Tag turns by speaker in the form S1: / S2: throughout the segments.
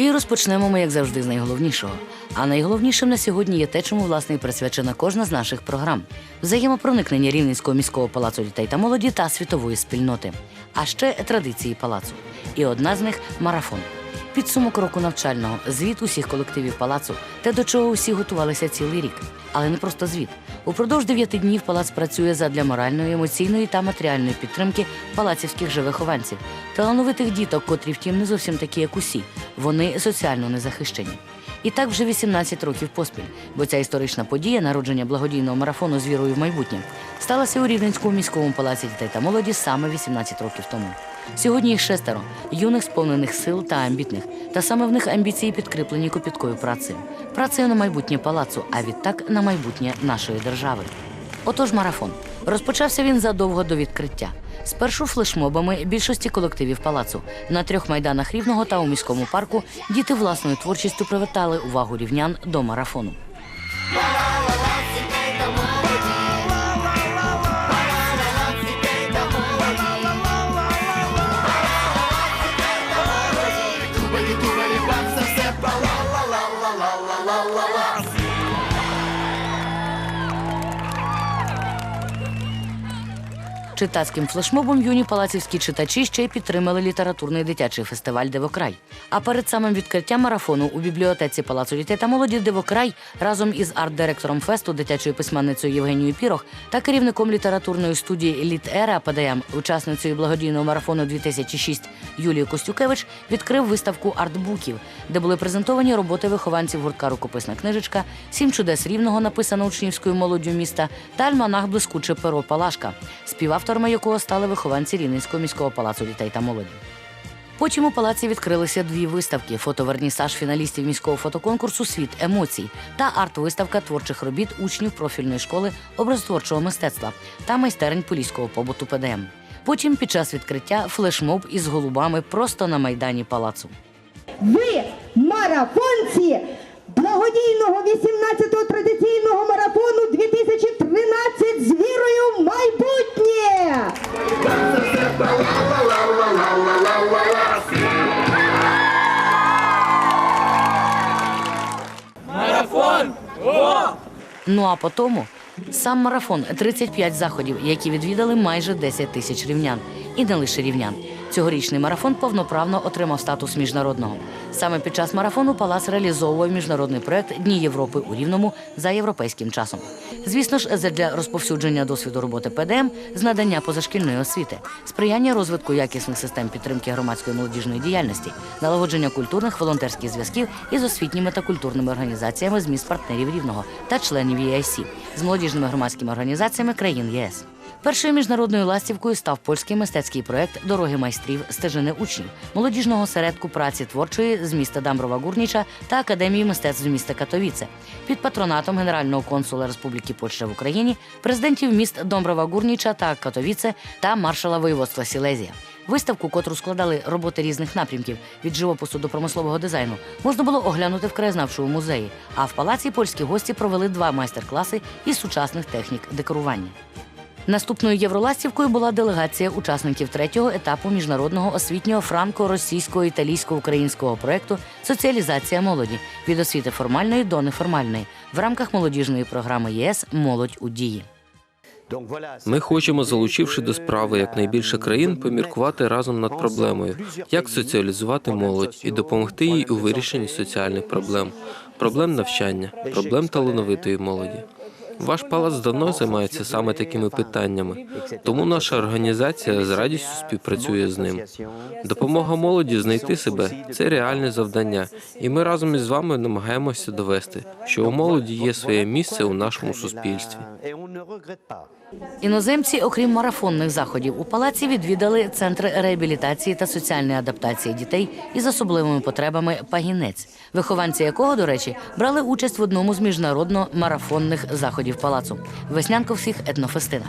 S1: І розпочнемо ми, як завжди, з найголовнішого. А найголовнішим на сьогодні є те, чому власне і присвячена кожна з наших програм: взаємопроникнення Рівненського міського палацу дітей та молоді та світової спільноти, а ще традиції палацу. І одна з них марафон. Підсумок року навчального, звіт усіх колективів палацу, те, до чого усі готувалися цілий рік. Але не просто звіт. Упродовж дев'яти днів палац працює задля моральної, емоційної та матеріальної підтримки палацівських живихованців, талановитих діток, котрі, втім, не зовсім такі, як усі. Вони соціально незахищені. І так вже 18 років поспіль, бо ця історична подія народження благодійного марафону з вірою в майбутнє сталася у Рівненському міському палаці дітей та молоді саме 18 років тому. Сьогодні їх шестеро юних, сповнених сил та амбітних. Та саме в них амбіції підкріплені копіткою працею. Працею на майбутнє палацу, а відтак на майбутнє нашої держави. Отож, марафон. Розпочався він задовго до відкриття. Спершу флешмобами більшості колективів палацу. На трьох майданах рівного та у міському парку діти власною творчістю привертали увагу рівнян до марафону. Читацьким флешмобом юні палацівські читачі ще й підтримали літературний дитячий фестиваль Девокрай. А перед самим відкриттям марафону у бібліотеці Палацу дітей та молоді Девокрай разом із арт-директором фесту, дитячою письменницею Євгенією Пірох та керівником літературної студії Літ-Ера ПДМ, учасницею благодійного марафону 2006 Юлією Костюкевич, відкрив виставку артбуків, де були презентовані роботи вихованців гуртка Рукописна книжечка, сім чудес рівного написано учнівською молоддю міста та альманах Блискуче перо Палашка, співавторами якого стали вихованці Рівненського міського палацу дітей та молоді. Потім у палаці відкрилися дві виставки: фотовернісаж фіналістів міського фотоконкурсу Світ емоцій та арт-виставка творчих робіт учнів профільної школи образотворчого мистецтва та майстерень поліського побуту ПДМ. Потім під час відкриття флешмоб із голубами просто на майдані палацу.
S2: Ви марафонці благодійного 18-го
S1: Ну а по тому сам марафон 35 заходів, які відвідали майже 10 тисяч рівнян. І не лише рівнян. Цьогорічний марафон повноправно отримав статус міжнародного. Саме під час марафону Палац реалізовував міжнародний проект Дні Європи у Рівному за європейським часом. Звісно ж, для розповсюдження досвіду роботи ПДМ з надання позашкільної освіти, сприяння розвитку якісних систем підтримки громадської молодіжної діяльності, налагодження культурних волонтерських зв'язків із освітніми та культурними організаціями з міст партнерів рівного та членів ЄСІ з молодіжними громадськими організаціями країн ЄС. Першою міжнародною ластівкою став польський мистецький проект Дороги майстрів стежини учнів, молодіжного середку праці творчої з міста Дамброва Гурніча та Академії мистецтв міста Катовіце під патронатом генерального консула Республіки Польща в Україні, президентів міст Домброва Гурніча та Катовіце та маршала воєводства Сілезія. Виставку, котру складали роботи різних напрямків від живопису до промислового дизайну, можна було оглянути в краєзнавчому музеї. А в палаці польські гості провели два майстер-класи із сучасних технік декорування. Наступною євроластівкою була делегація учасників третього етапу міжнародного освітнього франко-російсько-італійсько-українського проекту Соціалізація молоді від освіти формальної до неформальної в рамках молодіжної програми ЄС Молодь у дії.
S3: Ми хочемо, залучивши до справи якнайбільше країн, поміркувати разом над проблемою, як соціалізувати молодь і допомогти їй у вирішенні соціальних проблем, проблем навчання, проблем талановитої молоді. Ваш палац давно займається саме такими питаннями, тому наша організація з радістю співпрацює з ним. Допомога молоді знайти себе це реальне завдання, і ми разом із вами намагаємося довести, що у молоді є своє місце у нашому суспільстві.
S1: Іноземці, окрім марафонних заходів, у палаці відвідали центр реабілітації та соціальної адаптації дітей із особливими потребами Пагінець, вихованці якого, до речі, брали участь в одному з міжнародно марафонних заходів палацу веснянко всіх етнофестинах.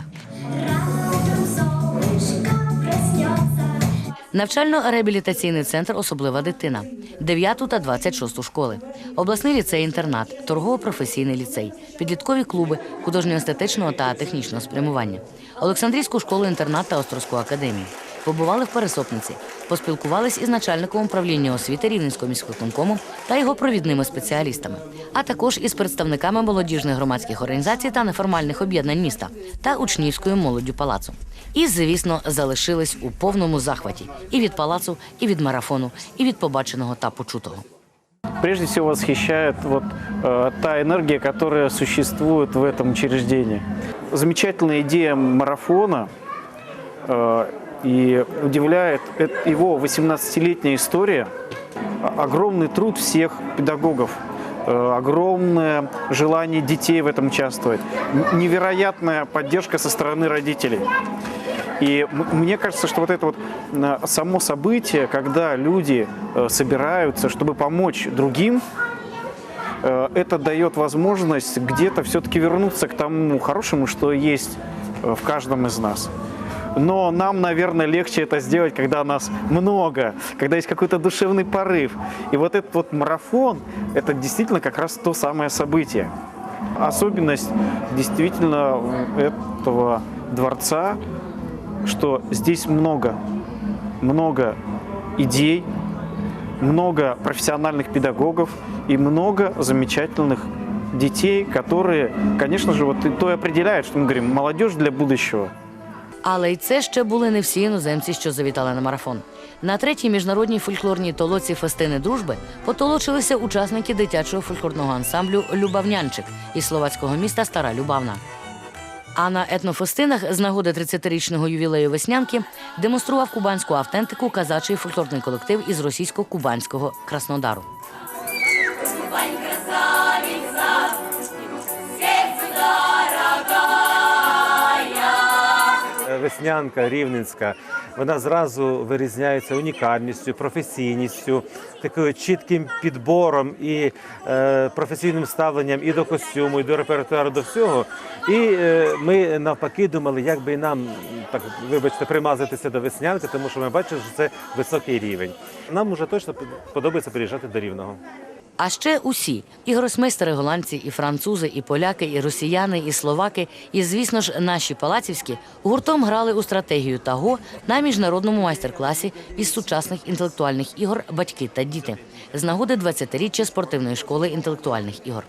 S1: Навчально-реабілітаційний центр Особлива дитина, 9 та 26 школи, обласний ліцей-інтернат, торгово-професійний ліцей, підліткові клуби художньо-естетичного та технічного спрямування, Олександрійську школу-інтернат та Острозьку академію Побували в Пересопниці, поспілкувались із начальником управління освіти Рівненського міськвиконкому та його провідними спеціалістами, а також із представниками молодіжних громадських організацій та неформальних об'єднань міста та учнівською молоддю палацу. І, звісно, залишились у повному захваті і від палацу, і від марафону, і від побаченого та почутого.
S4: Прежде всего восхищает вот э, та энергия, которая существует в этом учреждении. Замечательная идея марафона э, и удивляет его 18-летняя история, огромный труд всех педагогов, э, огромное желание детей в этом участвовать, невероятная поддержка со стороны родителей. И мне кажется, что вот это вот э, само событие, когда люди э, собираются, чтобы помочь другим, это дает возможность где-то все-таки вернуться к тому хорошему, что есть в каждом из нас. Но нам, наверное, легче это сделать, когда нас много, когда есть какой-то душевный порыв. И вот этот вот марафон, это действительно как раз то самое событие. Особенность действительно этого дворца, что здесь много, много идей, много профессиональных педагогов и много замечательных детей, которые, конечно же, вот и то и определяют, что мы говорим, молодежь для будущего.
S1: Але й це ще були не всі іноземці, що завітали на марафон. На третій міжнародній фольклорній толоці фестини дружби потолочилися учасники дитячого фольклорного ансамблю Любавнянчик із словацького міста Стара Любавна. А на етнофестинах з нагоди 30-річного ювілею веснянки демонстрував кубанську автентику казачий фольклорний колектив із російсько-кубанського Краснодару.
S5: Веснянка рівненська, вона зразу вирізняється унікальністю, професійністю, такою чітким підбором і е, професійним ставленням і до костюму, і до репертуару, до всього. І е, ми навпаки думали, як би і нам так вибачте примазатися до веснянки, тому що ми бачимо, що це високий рівень. Нам уже точно подобається приїжджати до рівного.
S1: А ще усі і гросмейстери голландці, і французи, і поляки, і росіяни, і словаки, і, звісно ж, наші палацівські гуртом грали у стратегію ТАГО на міжнародному майстер-класі із сучасних інтелектуальних ігор Батьки та діти з нагоди 20-річчя спортивної школи інтелектуальних ігор.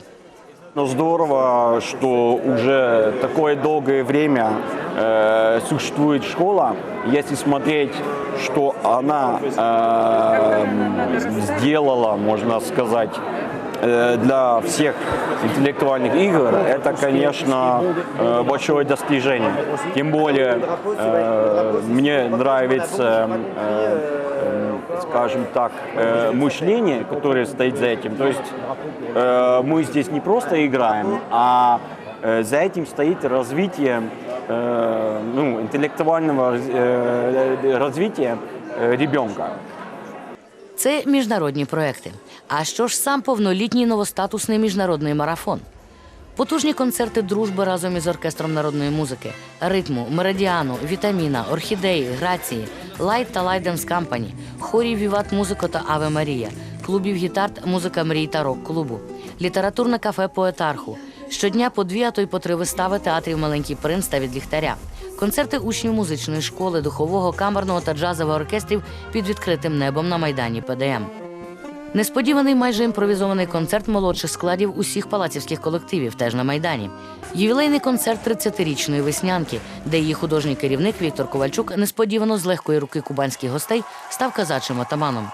S6: Ну, здорово, что уже такое долгое время э, существует школа. Если смотреть, что она э, сделала, можно сказать, э, для всех интеллектуальных игр, это, конечно, э, большое достижение. Тем более, э, мне нравится скажем так, мышление, которое стоит за этим. То есть мы здесь не просто играем, а за этим стоит развитие ну, интеллектуального э, развития э, ребенка.
S1: Це міжнародні проекти. А що ж сам повнолітній новостатусний міжнародний марафон? Потужні концерти дружби разом із оркестром народної музики, ритму, меридіану, вітаміна, орхідеї, грації, лайт та лайденс кампані, хорів Віват Музико та Аве Марія, клубів гітарт, музика мрій та рок-клубу, літературне кафе Поетарху. Щодня по дві, а то й по три вистави театрів Маленький принц та від ліхтаря. Концерти учнів музичної школи, духового, камерного та джазового оркестрів під відкритим небом на майдані ПДМ. Несподіваний майже імпровізований концерт молодших складів усіх палацівських колективів теж на майдані. Ювілейний концерт 30-річної веснянки, де її художній керівник Віктор Ковальчук несподівано з легкої руки кубанських гостей став казачим атаманом.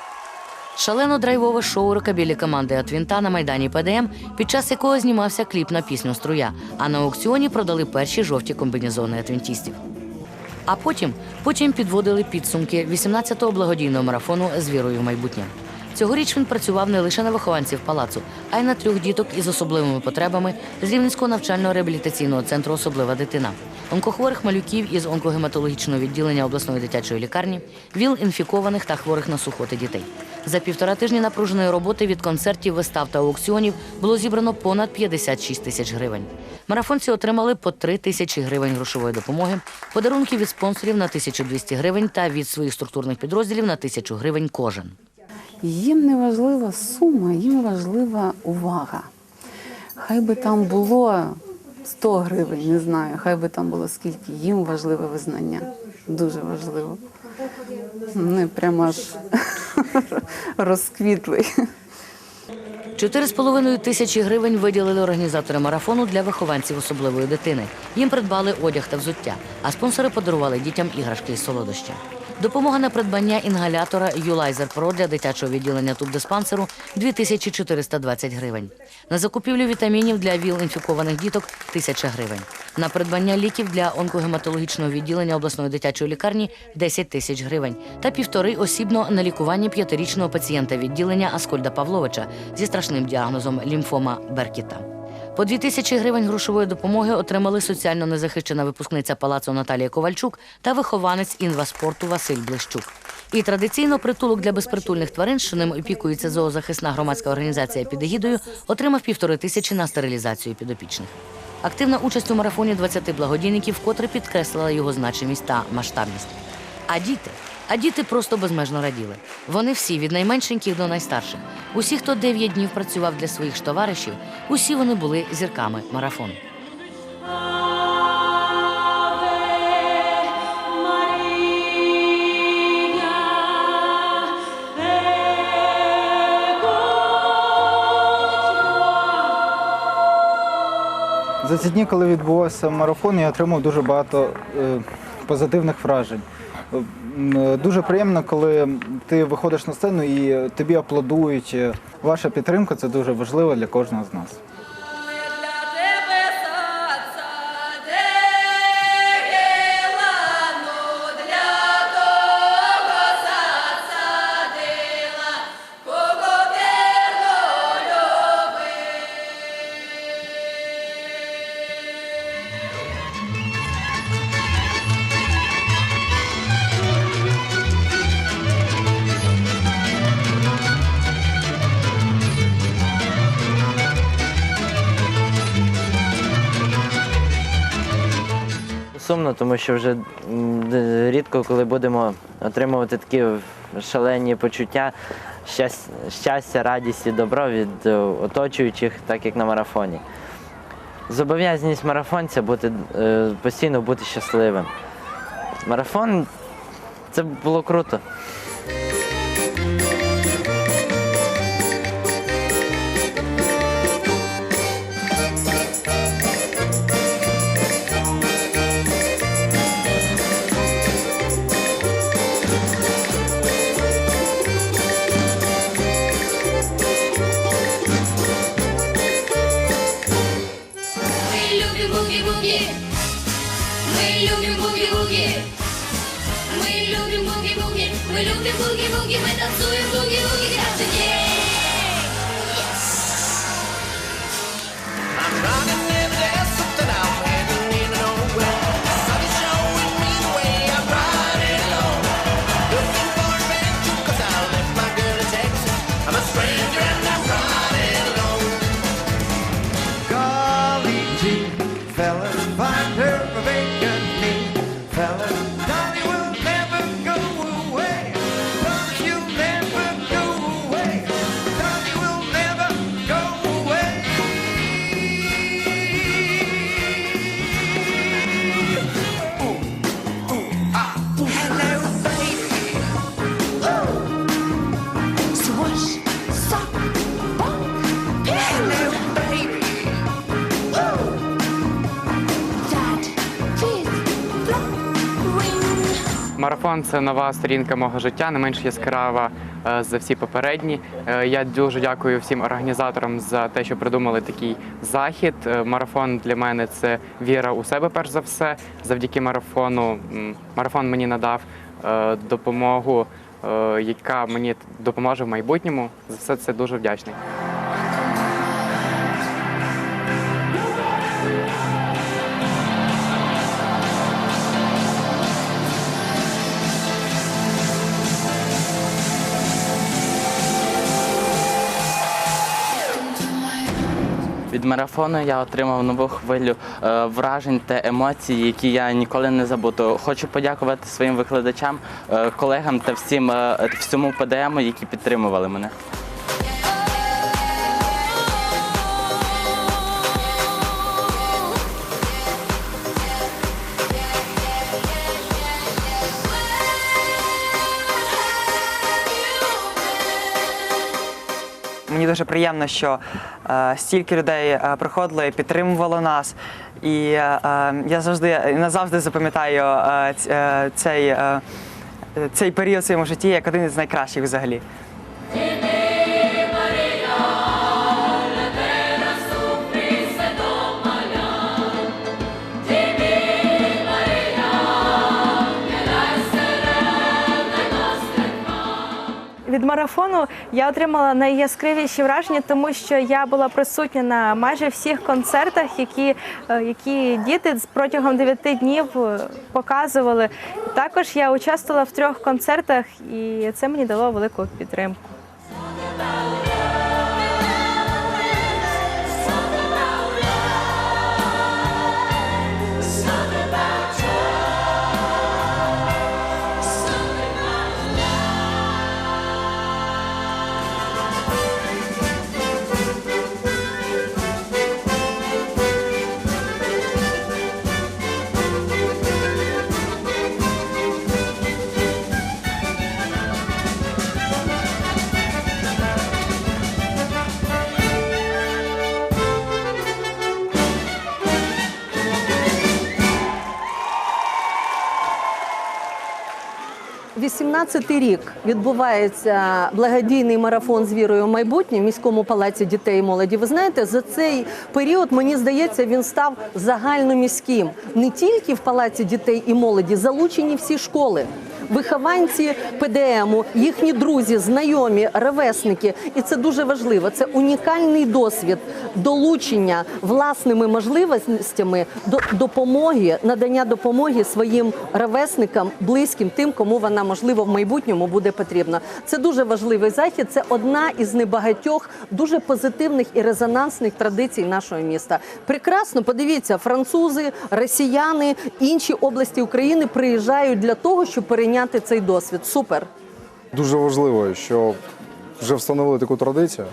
S1: Шалено драйвове шоу рокабілі команди Атвінта на майдані ПДМ, під час якого знімався кліп на пісню Струя, а на аукціоні продали перші жовті комбінезони атвінтістів. А потім, потім підводили підсумки 18-го благодійного марафону з вірою в майбутнє. Цьогоріч він працював не лише на вихованців палацу, а й на трьох діток із особливими потребами з Рівненського навчально-реабілітаційного центру Особлива дитина, онкохворих малюків із онкогематологічного відділення обласної дитячої лікарні, віл інфікованих та хворих на сухоти дітей. За півтора тижні напруженої роботи від концертів, вистав та аукціонів було зібрано понад 56 тисяч гривень. Марафонці отримали по 3 тисячі гривень грошової допомоги, подарунки від спонсорів на 1200 гривень та від своїх структурних підрозділів на 1000 гривень кожен.
S7: Їм не важлива сума, їм важлива увага. Хай би там було 100 гривень, не знаю, хай би там було скільки, їм важливе визнання. Дуже важливо. Вони прямо аж розквітли.
S1: Чотири з половиною тисячі гривень виділили організатори марафону для вихованців особливої дитини. Їм придбали одяг та взуття, а спонсори подарували дітям іграшки і солодощі. Допомога на придбання інгалятора Юлайзер Про для дитячого відділення тубдиспансеру 2420 гривень. На закупівлю вітамінів для ВІЛ-інфікованих діток 1000 гривень. На придбання ліків для онкогематологічного відділення обласної дитячої лікарні 10 тисяч гривень та півтори осібно на лікування п'ятирічного пацієнта відділення Аскольда Павловича зі страшним діагнозом лімфома Беркіта. По 2 тисячі гривень грошової допомоги отримали соціально незахищена випускниця палацу Наталія Ковальчук та вихованець інваспорту Василь Блищук. І традиційно притулок для безпритульних тварин, що ним опікується зоозахисна громадська організація під егідою, отримав півтори тисячі на стерилізацію підопічних. Активна участь у марафоні 20 благодійників вкотре підкреслила його значимість та масштабність. А діти? А діти просто безмежно раділи. Вони всі, від найменшеньких до найстарших. Усі, хто 9 днів працював для своїх товаришів, усі вони були зірками марафону.
S8: За ці дні, коли відбувався марафон, я отримав дуже багато е, позитивних вражень. Дуже приємно, коли ти виходиш на сцену і тобі аплодують. Ваша підтримка це дуже важливо для кожного з нас.
S9: Сумно, тому що вже рідко, коли будемо отримувати такі шалені почуття, щастя, радість і добро від е, оточуючих, так як на марафоні. Зобов'язаність марафонця бути е, постійно бути щасливим. Марафон це було круто.
S10: Марафон це нова сторінка мого життя, не менш яскрава е, за всі попередні. Е, Я дуже дякую всім організаторам за те, що придумали такий захід. Е, Марафон для мене це віра у себе, перш за все. Завдяки марафону марафон мені надав допомогу, яка мені допоможе в майбутньому. За все це дуже вдячний.
S9: Від марафону я отримав нову хвилю е, вражень та емоцій, які я ніколи не забуду. Хочу подякувати своїм викладачам, е, колегам та всім е, всьому ПДМ, які підтримували мене.
S11: Дуже приємно, що е, стільки людей е, приходило і підтримувало нас. І е, я завжди назавжди запам'ятаю цей, цей період в своєму житті як один із найкращих взагалі.
S12: Марафону я отримала найяскравіші враження, тому що я була присутня на майже всіх концертах, які, е, які діти протягом 9 днів е, показували. Також я участвувала в трьох концертах, і це мені дало велику підтримку.
S13: – 18-й рік відбувається благодійний марафон з вірою в майбутнє в міському палаці дітей і молоді. Ви знаєте, за цей період мені здається, він став загальноміським. Не тільки в палаці дітей і молоді, залучені всі школи. Вихованці ПДМу, їхні друзі, знайомі, ревесники, і це дуже важливо. Це унікальний досвід долучення власними можливостями до допомоги, надання допомоги своїм ревесникам, близьким, тим, кому вона можливо в майбутньому буде потрібна. Це дуже важливий захід. Це одна із небагатьох дуже позитивних і резонансних традицій нашого міста. Прекрасно, подивіться, французи, росіяни, інші області України приїжджають для того, щоб перейняти цей досвід. Супер.
S14: Дуже важливо, що вже встановили таку традицію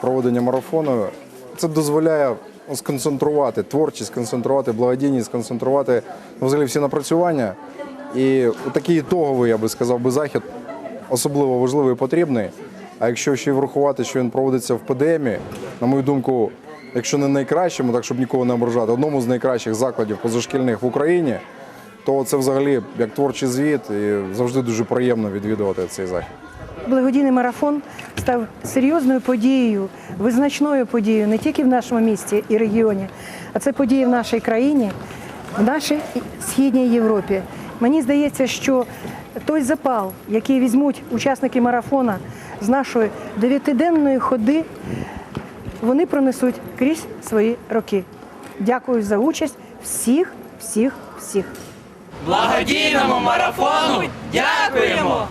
S14: проведення марафону. Це дозволяє сконцентрувати творчість, сконцентрувати благодійність, сконцентрувати ну, взагалі всі напрацювання. І такий ітоговий, я би сказав, би захід особливо важливий і потрібний. А якщо ще й врахувати, що він проводиться в ПДМі, на мою думку, якщо не найкращому, так щоб нікого не ображати, одному з найкращих закладів позашкільних в Україні, то це взагалі як творчий звіт, і завжди дуже приємно відвідувати цей захід.
S15: Благодійний марафон став серйозною подією, визначною подією не тільки в нашому місті і регіоні, а це подія в нашій країні, в нашій східній Європі. Мені здається, що той запал, який візьмуть учасники марафона з нашої дев'ятиденної ходи, вони пронесуть крізь свої роки. Дякую за участь всіх, всіх, всіх.
S16: Благодійному марафону дякуємо!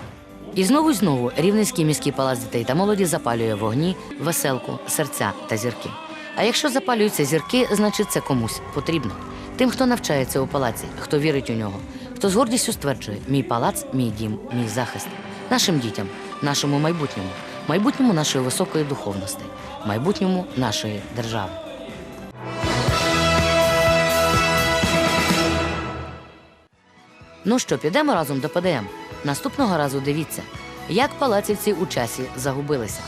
S1: І знову й знову Рівненський міський палац дітей та молоді запалює вогні, веселку, серця та зірки. А якщо запалюються зірки, значить це комусь потрібно. Тим, хто навчається у палаці, хто вірить у нього, хто з гордістю стверджує: мій палац, мій дім, мій захист. Нашим дітям, нашому майбутньому, майбутньому нашої високої духовності, майбутньому нашої держави. Ну що, підемо разом до ПДМ. Наступного разу дивіться, як палацівці у часі загубилися.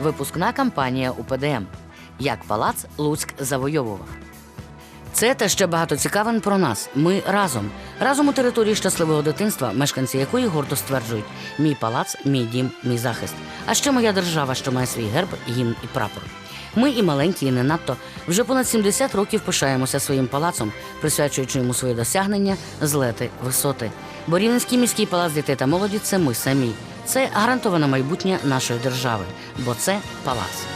S1: Випускна кампанія у ПДМ. Як палац Луцьк завойовував. Це та ще багато цікавин про нас. Ми разом. Разом у території щасливого дитинства, мешканці якої гордо стверджують: мій палац, мій дім, мій захист. А ще моя держава, що має свій герб, гімн і прапор. Ми і маленькі, і не надто вже понад 70 років пишаємося своїм палацом, присвячуючи йому свої досягнення, злети, висоти. Бо Рівненський міський палац дітей та молоді це ми самі. Це гарантоване майбутнє нашої держави, бо це палац.